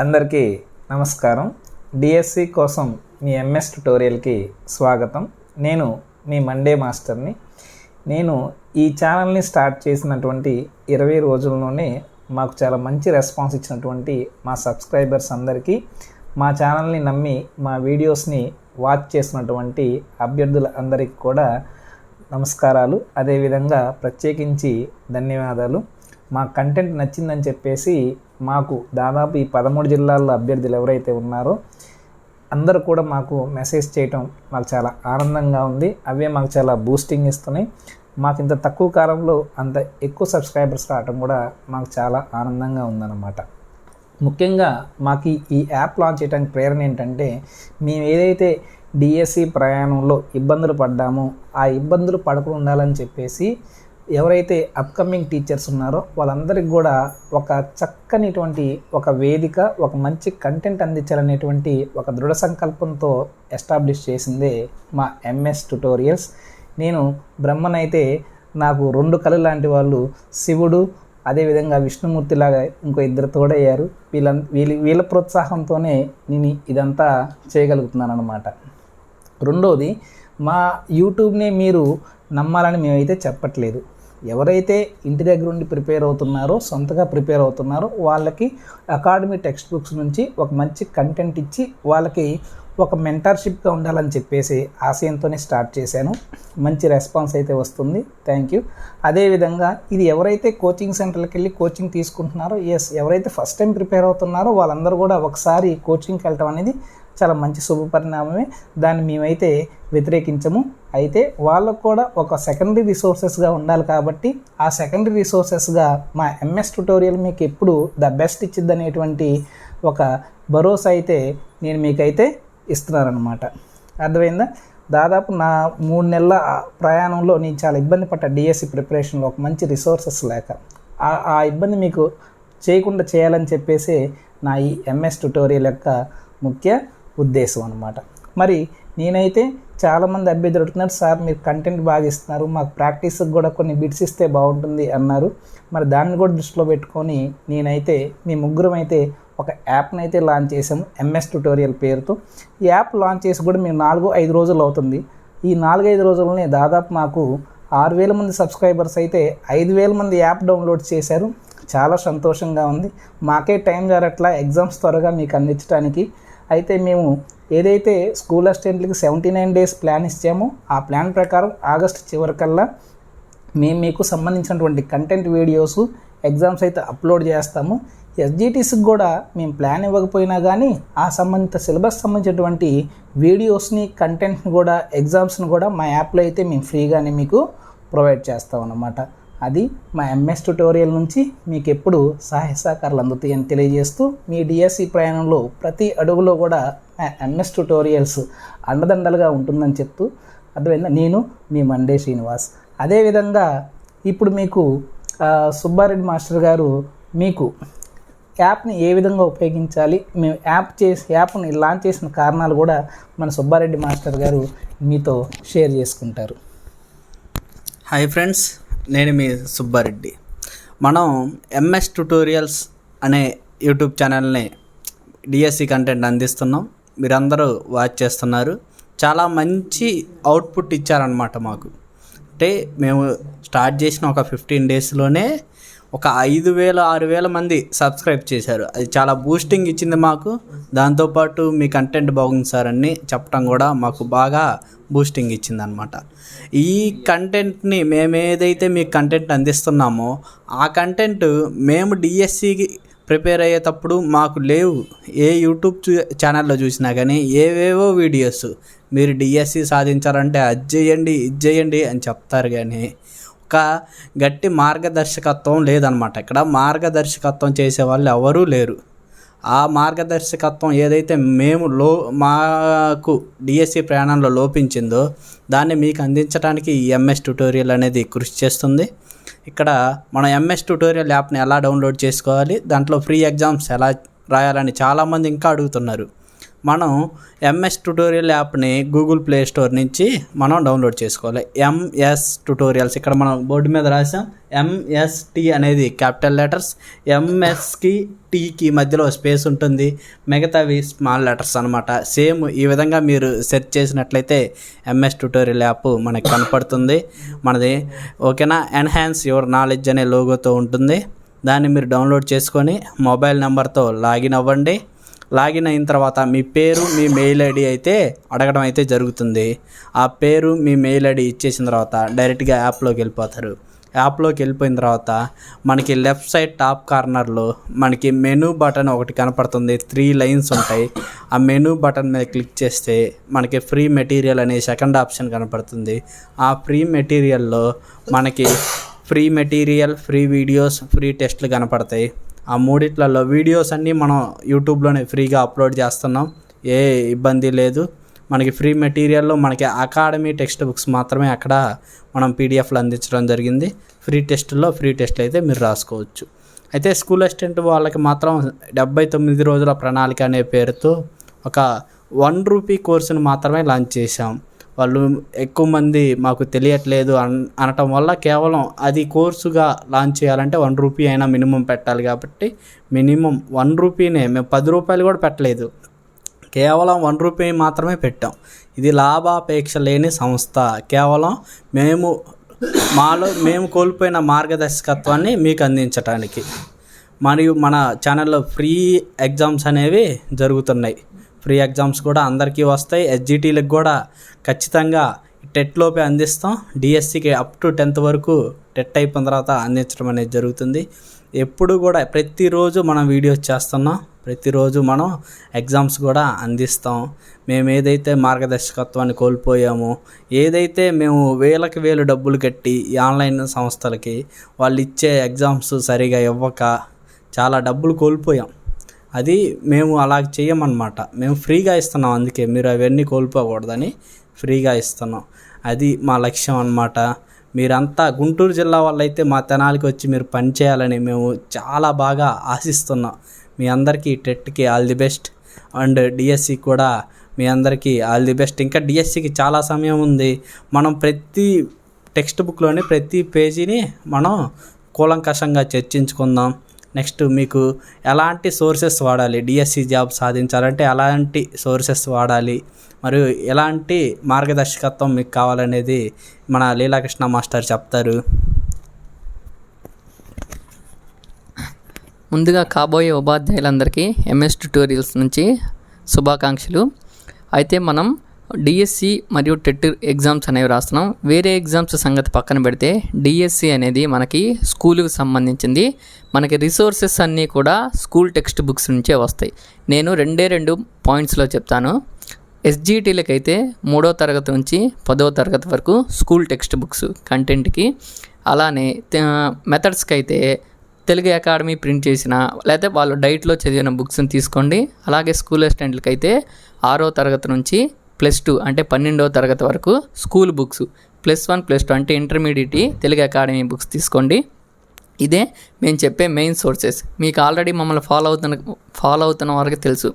అందరికీ నమస్కారం. డిఎస్సి కోసం మీ ఎంఎస్ ట్యుటోరియల్కి స్వాగతం. నేను మీ మండే మాస్టర్ని. నేను ఈ ఛానల్ని స్టార్ట్ చేసినటువంటి ఇరవై రోజుల్లోనే మాకు చాలా మంచి రెస్పాన్స్ ఇచ్చినటువంటి మా సబ్స్క్రైబర్స్ అందరికీ మా ఛానల్ని నమ్మి మా వీడియోస్ని వాచ్ చేసినటువంటి అభ్యర్థుల అందరికీ కూడా నమస్కారాలు. అదేవిధంగా ప్రత్యేకించి ధన్యవాదాలు. మా కంటెంట్ నచ్చిందని చెప్పేసి మాకు దాదాపు ఈ పదమూడు జిల్లాల్లో అభ్యర్థులు ఎవరైతే ఉన్నారో అందరూ కూడా మాకు మెసేజ్ చేయటం మాకు చాలా ఆనందంగా ఉంది. అవే మాకు చాలా బూస్టింగ్ ఇస్తున్నాయి. మాకు ఇంత తక్కువ కాలంలో అంత ఎక్కువ సబ్స్క్రైబర్స్ రావటం కూడా మాకు చాలా ఆనందంగా ఉందన్నమాట. ముఖ్యంగా మాకు ఈ- ఈ యాప్ లాంచ్ చేయడానికి ప్రేరణ ఏంటంటే మేము ఏదైతే డిఎస్సి ప్రయాణంలో ఇబ్బందులు పడ్డామో ఆ ఇబ్బందులు పడకుండా ఉండాలని చెప్పేసి ఎవరైతే అప్కమింగ్ టీచర్స్ ఉన్నారో వాళ్ళందరికీ కూడా ఒక చక్కనిటువంటి ఒక వేదిక ఒక మంచి కంటెంట్ అందించాలనేటువంటి ఒక దృఢ సంకల్పంతో ఎస్టాబ్లిష్ చేసిందే మా ఎంఎస్ ట్యుటోరియల్స్ నేను బ్రహ్మనైతే నాకు రెండు కళలు లాంటి వాళ్ళు శివుడు అదేవిధంగా విష్ణుమూర్తిలాగా ఇంకో ఇద్దరు తోడయ్యారు వీళ్ళ వీళ్ళ వీళ్ళ ప్రోత్సాహంతోనే నేను ఇదంతా చేయగలుగుతున్నాను అనమాట రెండోది మా యూట్యూబ్ని మీరు నమ్మాలని మేమైతే చెప్పట్లేదు. ఎవరైతే ఇంటి దగ్గర ఉండి ప్రిపేర్ అవుతున్నారో సొంతగా ప్రిపేర్ అవుతున్నారో వాళ్ళకి అకాడమీ టెక్స్ట్ బుక్స్ నుంచి ఒక మంచి కంటెంట్ ఇచ్చి వాళ్ళకి ఒక మెంటర్షిప్గా ఉండాలని చెప్పేసి ఆశయంతోనే స్టార్ట్ చేశాను. మంచి రెస్పాన్స్ అయితే వస్తుంది. Thank you. అదేవిధంగా ఇది ఎవరైతే కోచింగ్ సెంటర్కి వెళ్ళి కోచింగ్ తీసుకుంటున్నారో ఎస్ ఎవరైతే ఫస్ట్ టైం ప్రిపేర్ అవుతున్నారో వాళ్ళందరూ కూడా ఒకసారి కోచింగ్కి వెళ్ళటం అనేది చాలా మంచి శుభ పరిణామమే. దాన్ని మేమైతే వ్యతిరేకించము. అయితే వాళ్ళకు కూడా ఒక సెకండరీ రిసోర్సెస్గా ఉండాలి కాబట్టి ఆ సెకండరీ రిసోర్సెస్గా మా ఎంఎస్ ట్యుటోరియల్ మీకు ఎప్పుడు ద బెస్ట్ ఇచ్చిద్ది అనేటువంటి ఒక భరోసా అయితే నేను మీకైతే ఇస్తున్నానమాట అర్థమైందా? దాదాపు నా మూడు నెలల ప్రయాణంలో నేను చాలా ఇబ్బంది పడ్డ డిఎస్సి ప్రిపరేషన్లో ఒక మంచి రిసోర్సెస్ లేక ఆ- ఆ ఇబ్బంది మీకు చేయకుండా చేయాలని చెప్పేసి నా ఈ ఎంఎస్ ట్యుటోరియల్ యొక్క ముఖ్య ఉద్దేశం అనమాట మరి నేనైతే చాలామంది అభ్యర్థులు అడుగుతున్నారు సార్ మీరు కంటెంట్ బాగా ఇస్తున్నారు మాకు ప్రాక్టీస్కి కూడా కొన్ని బిట్స్ ఇస్తే బాగుంటుంది అన్నారు. మరి దాన్ని కూడా దృష్టిలో పెట్టుకొని నేనైతే మీ ముగ్గురం అయితే ఒక యాప్ని అయితే లాంచ్ చేసాము ఎంఎస్ ట్యుటోరియల్ పేరుతో. ఈ యాప్ లాంచ్ చేసి కూడా మేము నాలుగు ఐదు రోజులు అవుతుంది. ఈ నాలుగైదు రోజుల్లోనే దాదాపు మాకు ఆరు వేల మంది సబ్స్క్రైబర్స్ అయితే ఐదు వేల మంది యాప్ డౌన్లోడ్ చేశారు. చాలా సంతోషంగా ఉంది. మాకే టైం జారట్లా ఎగ్జామ్స్ త్వరగా మీకు అందించడానికి అయితే మేము ఏదైతే స్కూల్ అసిస్టెంట్లకి సెవెంటీ నైన్ డేస్ ప్లాన్ ఇచ్చామో ఆ ప్లాన్ ప్రకారం ఆగస్ట్ చివరికల్లా మేము మీకు సంబంధించినటువంటి కంటెంట్ వీడియోస్ ఎగ్జామ్స్ అయితే అప్లోడ్ చేస్తాము. ఎస్జిటీస్కి కూడా మేము ప్లాన్ ఇవ్వకపోయినా కానీ ఆ సంబంధిత సిలబస్ సంబంధించినటువంటి వీడియోస్ని కంటెంట్ని కూడా ఎగ్జామ్స్ని కూడా మా యాప్లో అయితే మేము ఫ్రీగానే మీకు ప్రొవైడ్ చేస్తాం అన్నమాట అది మా ఎంఎస్ ట్యుటోరియల్ నుంచి మీకు ఎప్పుడు సహాయ సహకారాలు అందుతాయని తెలియజేస్తూ మీ డిఎస్సి ప్రయాణంలో ప్రతి అడుగులో కూడా మా ఎంఎస్ ట్యుటోరియల్స్ అండదండలుగా ఉంటుందని చెప్తూ అర్థమైందా? నేను మీ మండే శ్రీనివాస్. అదేవిధంగా ఇప్పుడు మీకు సుబ్బారెడ్డి మాస్టర్ గారు మీకు యాప్ని ఏ విధంగా ఉపయోగించాలి మేము యాప్ చేసి యాప్ని లాంచ్ చేసిన కారణాలు కూడా మన సుబ్బారెడ్డి మాస్టర్ గారు మీతో షేర్ చేసుకుంటారు. హాయ్ ఫ్రెండ్స్ నేను మీ సుబ్బారెడ్డి. మనం ఎంఎస్ ట్యుటోరియల్స్ అనే యూట్యూబ్ ఛానల్ని డిఎస్సి కంటెంట్ అందిస్తున్నాం. మీరందరూ వాచ్ చేస్తున్నారు. చాలా మంచి అవుట్పుట్ ఇచ్చారనమాట మాకు. అంటే మేము స్టార్ట్ చేసిన ఒక ఫిఫ్టీన్ డేస్లోనే ఒక ఐదు వేల ఆరు వేల మంది సబ్స్క్రైబ్ చేశారు. అది చాలా బూస్టింగ్ ఇచ్చింది మాకు. దాంతోపాటు మీ కంటెంట్ బాగుంది సార్ అని చెప్పడం కూడా మాకు బాగా బూస్టింగ్ ఇచ్చింది అనమాట ఈ కంటెంట్ని మేము ఏదైతే మీకు కంటెంట్ అందిస్తున్నామో ఆ కంటెంట్ మేము డిఎస్సికి ప్రిపేర్ అయ్యేటప్పుడు మాకు లేవు. ఏ యూట్యూబ్ చూ ఛానల్లో చూసినా కానీ ఏవేవో వీడియోస్ మీరు డిఎస్సి సాధించాలంటే అది చేయండి ఇది చేయండి అని చెప్తారు కానీ ఒక గట్టి మార్గదర్శకత్వం లేదనమాట ఇక్కడ మార్గదర్శకత్వం చేసే వాళ్ళు ఎవరూ లేరు. ఆ మార్గదర్శకత్వం ఏదైతే మేము లో మాకు డిఎస్సి ప్రయాణంలో లోపించిందో దాన్ని మీకు అందించడానికి ఈ ఎంఎస్ ట్యుటోరియల్ అనేది కృషి చేస్తుంది. ఇక్కడ మనం ఎంఎస్ ట్యుటోరియల్ యాప్ని ఎలా డౌన్లోడ్ చేసుకోవాలి దాంట్లో ఫ్రీ ఎగ్జామ్స్ ఎలా రాయాలని చాలామంది ఇంకా అడుగుతున్నారు. మనం ఎంఎస్ ట్యుటోరియల్ యాప్ని గూగుల్ ప్లే స్టోర్ నుంచి మనం డౌన్లోడ్ చేసుకోవాలి. ఎంఎస్ ట్యుటోరియల్స్ ఇక్కడ మనం బోర్డు మీద రాసాం ఎంఎస్టి అనేది క్యాపిటల్ లెటర్స్. ఎంఎస్కి టీకి మధ్యలో స్పేస్ ఉంటుంది. మిగతావి స్మాల్ లెటర్స్ అనమాట సేమ్ ఈ విధంగా మీరు సెర్చ్ చేసినట్లయితే ఎంఎస్ ట్యుటోరియల్ యాప్ మనకి కనపడుతుంది. మనది ఓకేనా? ఎన్హాన్స్ యువర్ నాలెడ్జ్ అనే లోగోతో ఉంటుంది. దాన్ని మీరు డౌన్లోడ్ చేసుకొని మొబైల్ నెంబర్తో లాగిన్ అవ్వండి. లాగిన్ అయిన తర్వాత మీ పేరు మీ మెయిల్ ఐడి అయితే అడగడం అయితే జరుగుతుంది. ఆ పేరు మీ మెయిల్ ఐడి ఇచ్చేసిన తర్వాత డైరెక్ట్గా యాప్లోకి వెళ్ళిపోతారు. యాప్లోకి వెళ్ళిపోయిన తర్వాత మనకి లెఫ్ట్ సైడ్ టాప్ కార్నర్లో మనకి మెనూ బటన్ ఒకటి కనపడుతుంది. త్రీ లైన్స్ ఉంటాయి. ఆ మెనూ బటన్ మీద క్లిక్ చేస్తే మనకి ఫ్రీ మెటీరియల్ అనే సెకండ్ ఆప్షన్ కనపడుతుంది. ఆ ఫ్రీ మెటీరియల్లో మనకి free material free videos free టెస్ట్లు కనపడతాయి. ఆ మూడిట్లలో వీడియోస్ అన్నీ మనం యూట్యూబ్లోనే ఫ్రీగా అప్లోడ్ చేస్తున్నాం. ఏ ఇబ్బంది లేదు. మనకి ఫ్రీ మెటీరియల్లో మనకి అకాడమీ టెక్స్ట్ బుక్స్ మాత్రమే అక్కడ మనం పీడిఎఫ్లు అందించడం జరిగింది. ఫ్రీ టెస్టుల్లో ఫ్రీ టెస్ట్లు అయితే మీరు రాసుకోవచ్చు. అయితే స్కూల్ అసిస్టెంట్ వాళ్ళకి మాత్రం డెబ్బై తొమ్మిది రోజుల ప్రణాళిక అనే పేరుతో ఒక వన్ రూపీ కోర్సును మాత్రమే లాంచ్ చేశాం. వాళ్ళు ఎక్కువ మంది మాకు తెలియట్లేదు అన్ అనటం వల్ల కేవలం అది కోర్సుగా లాంచ్ చేయాలంటే వన్ రూపీ అయినా మినిమం పెట్టాలి కాబట్టి మినిమం వన్ రూపీనే మేము పది రూపాయలు కూడా పెట్టలేదు. కేవలం వన్ రూపీ మాత్రమే పెట్టాం. ఇది లాభాపేక్ష లేని సంస్థ. కేవలం మేము మాలో మేము కోల్పోయిన మార్గదర్శకత్వాన్ని మీకు అందించడానికి మరియు మన ఛానల్లో ఫ్రీ ఎగ్జామ్స్ అనేవి జరుగుతున్నాయి. ఫ్రీ ఎగ్జామ్స్ కూడా అందరికీ వస్తాయి. ఎస్జిటీలకు కూడా ఖచ్చితంగా టెట్లోపే అందిస్తాం. డిఎస్సికి అప్ టు టెన్త్ వరకు టెట్ అయిపోయిన తర్వాత అందించడం అనేది జరుగుతుంది. ఎప్పుడు కూడా ప్రతిరోజు మనం వీడియోస్ చేస్తున్నాం. ప్రతిరోజు మనం ఎగ్జామ్స్ కూడా అందిస్తాం. మేము ఏదైతే మార్గదర్శకత్వాన్ని కోల్పోయామో ఏదైతే మేము వేలకు వేలు డబ్బులు కట్టి ఈ ఆన్లైన్ సంస్థలకి వాళ్ళు ఇచ్చే ఎగ్జామ్స్ సరిగా ఇవ్వక చాలా డబ్బులు కోల్పోయాం. అది మేము అలా చేయమన్నమాట మేము ఫ్రీగా ఇస్తున్నాం అందుకే మీరు అవన్నీ కోల్పోకూడదని ఫ్రీగా ఇస్తున్నాం. అది మా లక్ష్యం అన్నమాట. మీరంతా గుంటూరు జిల్లా వాళ్ళైతే మా తెనాలికి వచ్చి మీరు పని చేయాలని మేము చాలా బాగా ఆశిస్తున్నాం. మీ అందరికీ టెట్కి all the best. And DSC కూడా మీ అందరికీ ఆల్ ది బెస్ట్. ఇంకా డిఎస్సికి చాలా సమయం ఉంది. మనం ప్రతి టెక్స్ట్ బుక్లోని ప్రతి పేజీని మనం కూలంకషంగా చర్చించుకుందాం. నెక్స్ట్ మీకు ఎలాంటి సోర్సెస్ వాడాలి? డిఎస్సి జాబ్ సాధించాలంటే ఎలాంటి సోర్సెస్ వాడాలి? మరియు ఎలాంటి మార్గదర్శకత్వం మీకు కావాలనేది మన లీలాకృష్ణ మాస్టర్ చెప్తారు. ముందుగా కాబోయే ఉపాధ్యాయులందరికీ ఎంఎస్ ట్యూటోరియల్స్ నుంచి శుభాకాంక్షలు. అయితే మనం డిఎస్సి మరియు టెట్ ఎగ్జామ్స్ అనేవి రాస్తున్నాం. వేరే ఎగ్జామ్స్ సంగతి పక్కన పెడితే డిఎస్సి అనేది మనకి స్కూలుకు సంబంధించింది. మనకి రిసోర్సెస్ అన్నీ కూడా స్కూల్ టెక్స్ట్ బుక్స్ నుంచే వస్తాయి. నేను రెండే రెండు పాయింట్స్లో చెప్తాను. ఎస్జిటీలకు అయితే మూడో తరగతి నుంచి పదో తరగతి వరకు స్కూల్ టెక్స్ట్ బుక్స్ కంటెంట్కి. అలానే మెథడ్స్కి అయితే తెలుగు అకాడమీ ప్రింట్ చేసిన లేకపోతే వాళ్ళు డైట్లో చదివిన బుక్స్ని తీసుకోండి. అలాగే స్కూల్ అసిస్టెంట్లకి అయితే ఆరో తరగతి నుంచి ప్లస్ టూ అంటే పన్నెండవ తరగతి వరకు school books. Plus one plus two అంటే ఇంటర్మీడియట్ తెలుగు అకాడమీ బుక్స్ తీసుకోండి. ఇదే మేము చెప్పే మెయిన్ సోర్సెస్. మీకు ఆల్రెడీ మమ్మల్ని ఫాలో అవుతున్న ఫాలో అవుతున్న వారికి తెలుసు.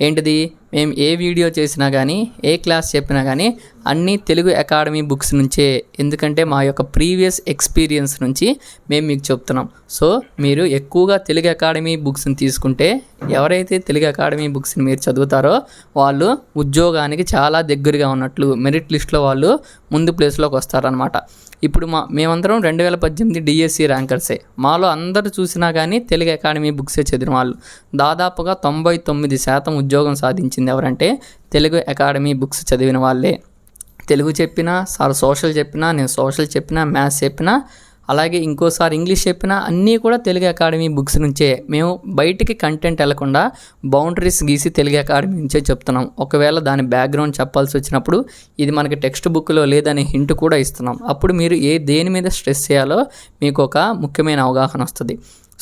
ఏంటిది? మేము ఏ వీడియో చేసినా కానీ ఏ క్లాస్ చెప్పినా కానీ అన్నీ తెలుగు అకాడమీ బుక్స్ నుంచే ఎందుకంటే మా యొక్క ప్రీవియస్ ఎక్స్పీరియన్స్ నుంచి మేము మీకు చెప్తున్నాం. సో మీరు ఎక్కువగా తెలుగు అకాడమీ బుక్స్ని తీసుకుంటే ఎవరైతే తెలుగు అకాడమీ బుక్స్ని మీరు చదువుతారో వాళ్ళు ఉద్యోగానికి చాలా దగ్గరగా ఉన్నట్లు మెరిట్ లిస్ట్లో వాళ్ళు ముందు ప్లేస్లోకి వస్తారనమాట ఇప్పుడు మా మేమందరం రెండు వేల పద్దెనిమిది డిఎస్సి ర్యాంకర్సే. మాలో అందరూ చూసినా కానీ తెలుగు అకాడమీ బుక్సే చదివిన వాళ్ళు. దాదాపుగా తొంభై తొమ్మిది శాతం ఉద్యోగం సాధించింది. ఎవరంటే తెలుగు అకాడమీ బుక్స్ చదివిన వాళ్ళే. తెలుగు చెప్పినా సార్ సోషల్ చెప్పినా నేను సోషల్ చెప్పినా మ్యాథ్స్ చెప్పినా అలాగే ఇంకోసారి ఇంగ్లీష్ చెప్పినా అన్నీ కూడా తెలుగు అకాడమీ బుక్స్ నుంచే. మేము బయటికి కంటెంట్ వెళ్ళకుండా బౌండరీస్ గీసి తెలుగు అకాడమీ నుంచే చెప్తున్నాం. ఒకవేళ దాని బ్యాక్గ్రౌండ్ చెప్పాల్సి వచ్చినప్పుడు ఇది మనకి టెక్స్ట్ బుక్లో లేదనే హింట్ కూడా ఇస్తున్నాం. అప్పుడు మీరు ఏ దేని మీద స్ట్రెస్ చేయాలో మీకు ఒక ముఖ్యమైన అవగాహన వస్తుంది.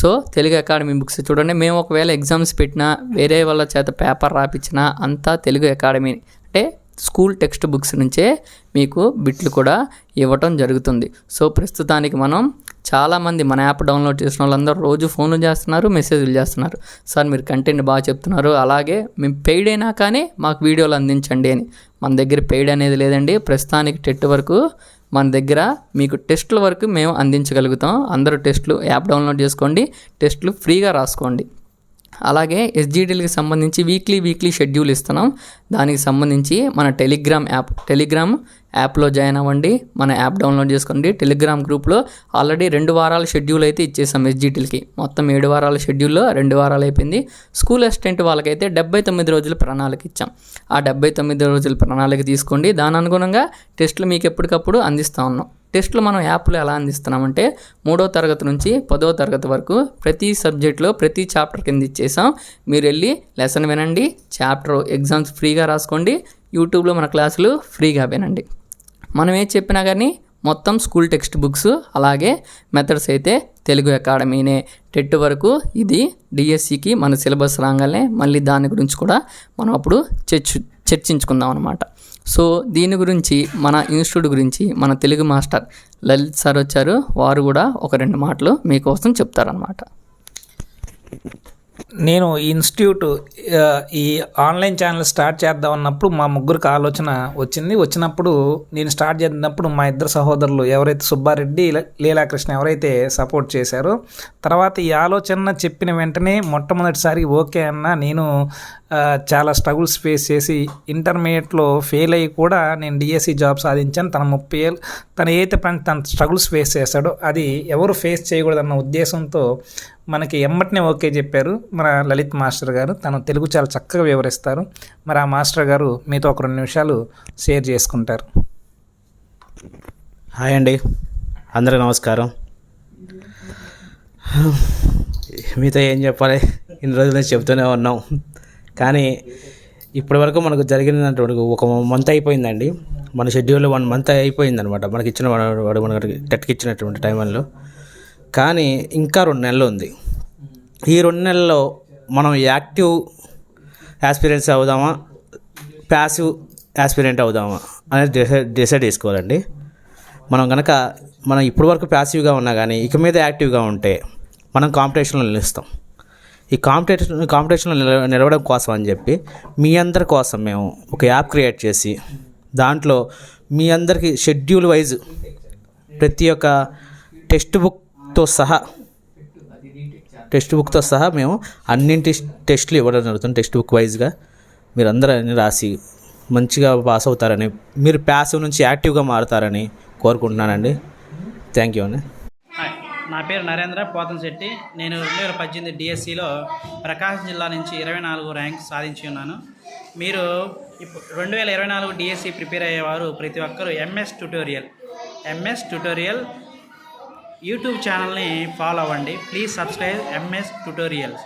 సో తెలుగు అకాడమీ బుక్స్ చూడండి. మేము ఒకవేళ ఎగ్జామ్స్ పెట్టినా వేరే వాళ్ళ చేత పేపర్ రాపించినా అంతా తెలుగు అకాడమీ అంటే స్కూల్ టెక్స్ట్ బుక్స్ నుంచే మీకు బిట్లు కూడా ఇవ్వటం జరుగుతుంది. సో ప్రస్తుతానికి మనం చాలామంది మన యాప్ డౌన్లోడ్ చేసిన వాళ్ళందరూ రోజు ఫోన్లు చేస్తున్నారు మెసేజ్లు చేస్తున్నారు. సార్ మీరు కంటెంట్ బాగా చెప్తున్నారు. అలాగే మేము పెయిడ్ అయినా కానీ మాకు వీడియోలు అందించండి అని. మన దగ్గర పెయిడ్ అనేది లేదండి. ప్రస్తుతానికి టెట్ వరకు మన దగ్గర మీకు టెస్టుల వరకు మేము అందించగలుగుతాం. అందరూ టెస్టులు యాప్ డౌన్లోడ్ చేసుకోండి. టెస్టులు ఫ్రీగా రాసుకోండి. అలాగే ఎస్జిటీలకి సంబంధించి వీక్లీ వీక్లీ షెడ్యూల్ ఇస్తున్నాం. దానికి సంబంధించి మన టెలిగ్రామ్ యాప్ టెలిగ్రామ్ యాప్లో జాయిన్ అవ్వండి. మన యాప్ డౌన్లోడ్ చేసుకోండి. టెలిగ్రామ్ గ్రూప్లో ఆల్రెడీ రెండు వారాల షెడ్యూల్ అయితే ఇచ్చేసాం ఎస్జీటీలకి మొత్తం ఏడు వారాల షెడ్యూల్లో రెండు వారాలు అయిపోయింది. స్కూల్ అసిస్టెంట్ వాళ్ళకైతే డెబ్బై తొమ్మిది రోజుల ప్రణాళిక ఇచ్చాం. ఆ డెబ్బై తొమ్మిది రోజుల ప్రణాళిక తీసుకోండి. దాని అనుగుణంగా టెస్టులు మీకు ఎప్పటికప్పుడు అందిస్తూ ఉన్నాం. టెస్టులు మనం యాప్లో ఎలా అందిస్తున్నామంటే మూడో తరగతి నుంచి పదో తరగతి వరకు ప్రతి సబ్జెక్ట్లో ప్రతి చాప్టర్ కింద ఇచ్చేసాం. మీరు వెళ్ళి లెసన్ వినండి చాప్టర్ ఎగ్జామ్స్ ఫ్రీగా రాసుకోండి యూట్యూబ్లో మన క్లాసులు ఫ్రీగా వినండి. మనం ఏం చెప్పినా కానీ మొత్తం స్కూల్ టెక్స్ట్ బుక్స్ అలాగే మెథడ్స్ అయితే తెలుగు అకాడమీనే. టెట్ వరకు ఇది డిఎస్సికి మన సిలబస్ రాగానే మళ్ళీ దాని గురించి కూడా మనం అప్పుడు చర్చ చర్చించుకుందాం అనమాట సో దీని గురించి మన ఇన్స్టిట్యూట్ గురించి మన తెలుగు మాస్టర్ లలిత్ సార్ వచ్చారు. వారు కూడా ఒక రెండు మాటలు మీకోసం చెప్తారనమాట నేను ఈ ఇన్స్టిట్యూట్ ఈ ఆన్లైన్ ఛానల్ స్టార్ట్ చేద్దాం అన్నప్పుడు మా ముగ్గురికి ఆలోచన వచ్చింది. వచ్చినప్పుడు నేను స్టార్ట్ చేసినప్పుడు మా ఇద్దరు సహోదరులు ఎవరైతే సుబ్బారెడ్డి లీలాకృష్ణ ఎవరైతే సపోర్ట్ చేశారో తర్వాత ఈ ఆలోచన చెప్పిన వెంటనే మొట్టమొదటిసారి ఓకే అన్న నేను చాలా స్ట్రగుల్స్ ఫేస్ చేసి ఇంటర్మీడియట్లో ఫెయిల్ అయ్యి కూడా నేను డిఎస్సి జాబ్ సాధించాను. తన ముప్పై ఏళ్ళు తన ఏదైతే పని తన స్ట్రగుల్స్ ఫేస్ చేశాడో. అది ఎవరు ఫేస్ చేయకూడదన్న ఉద్దేశంతో మనకి ఎమ్మటినే ఓకే చెప్పారు. మన లలిత్ మాస్టర్ గారు తను తెలుగు చాలా చక్కగా వివరిస్తారు. మరి ఆ మాస్టర్ గారు మీతో ఒక రెండు నిమిషాలు షేర్ చేసుకుంటారు. హాయ్ అండి. అందరికీ నమస్కారం. మీతో ఏం చెప్పాలి? ఇన్ని రోజుల నుంచి చెప్తూనే ఉన్నాం. కానీ ఇప్పటివరకు మనకు జరిగినటువంటి ఒక మంత్ అయిపోయిందండి. మన షెడ్యూల్ వన్ మంత్ అయిపోయిందనమాట మనకి ఇచ్చిన వాడు- మనకి టెట్కి ఇచ్చినటువంటి టైంలో కానీ ఇంకా రెండు నెలలు ఉంది. ఈ రెండు నెలల్లో మనం యాక్టివ్ యాస్పిరెంట్స్ అవుదామా? ప్యాసివ్ యాస్పిరెంట్ అవుదామా? అనేది డిసైడ్ డిసైడ్ చేసుకోవాలండి. మనం కనుక మనం ఇప్పటివరకు ప్యాసివ్గా ఉన్నా కానీ ఇక మీద యాక్టివ్గా ఉంటే మనం కాంపిటీషన్లో నిలుస్తాం. ఈ కాంపిటేషన్ కాంపిటీషన్లో నిల నిలవడం కోసం అని చెప్పి మీ అందరి కోసం మేము ఒక యాప్ క్రియేట్ చేసి దాంట్లో మీ అందరికీ షెడ్యూల్ వైజ్ ప్రతి ఒక్క టెక్స్ట్ బుక్తో సహా టెక్స్ట్ బుక్తో సహా మేము అన్నింటి టెస్ట్లు ఇవ్వడం జరుగుతుంది టెక్స్ట్ బుక్ వైజ్గా మీరు అందరూ అన్ని రాసి మంచిగా పాస్ అవుతారని మీరు ప్యాసివ్ నుంచి యాక్టివ్గా మారుతారని కోరుకుంటున్నానండి. థ్యాంక్ యూ అండి. నా పేరు నరేంద్ర పోతంశెట్టి నేను రెండు వేల పద్దెనిమిది డిఎస్సిలో ప్రకాశం జిల్లా నుంచి ఇరవై నాలుగు ర్యాంక్ సాధించి ఉన్నాను. మీరు ఇప్పుడు రెండు వేల ఇరవై నాలుగు డిఎస్సి ప్రిపేర్ అయ్యేవారు ప్రతి ఒక్కరూ MS tutorial. MS tutorial YouTube ఛానల్ని ఫాలో అవ్వండి. Please subscribe MS tutorials.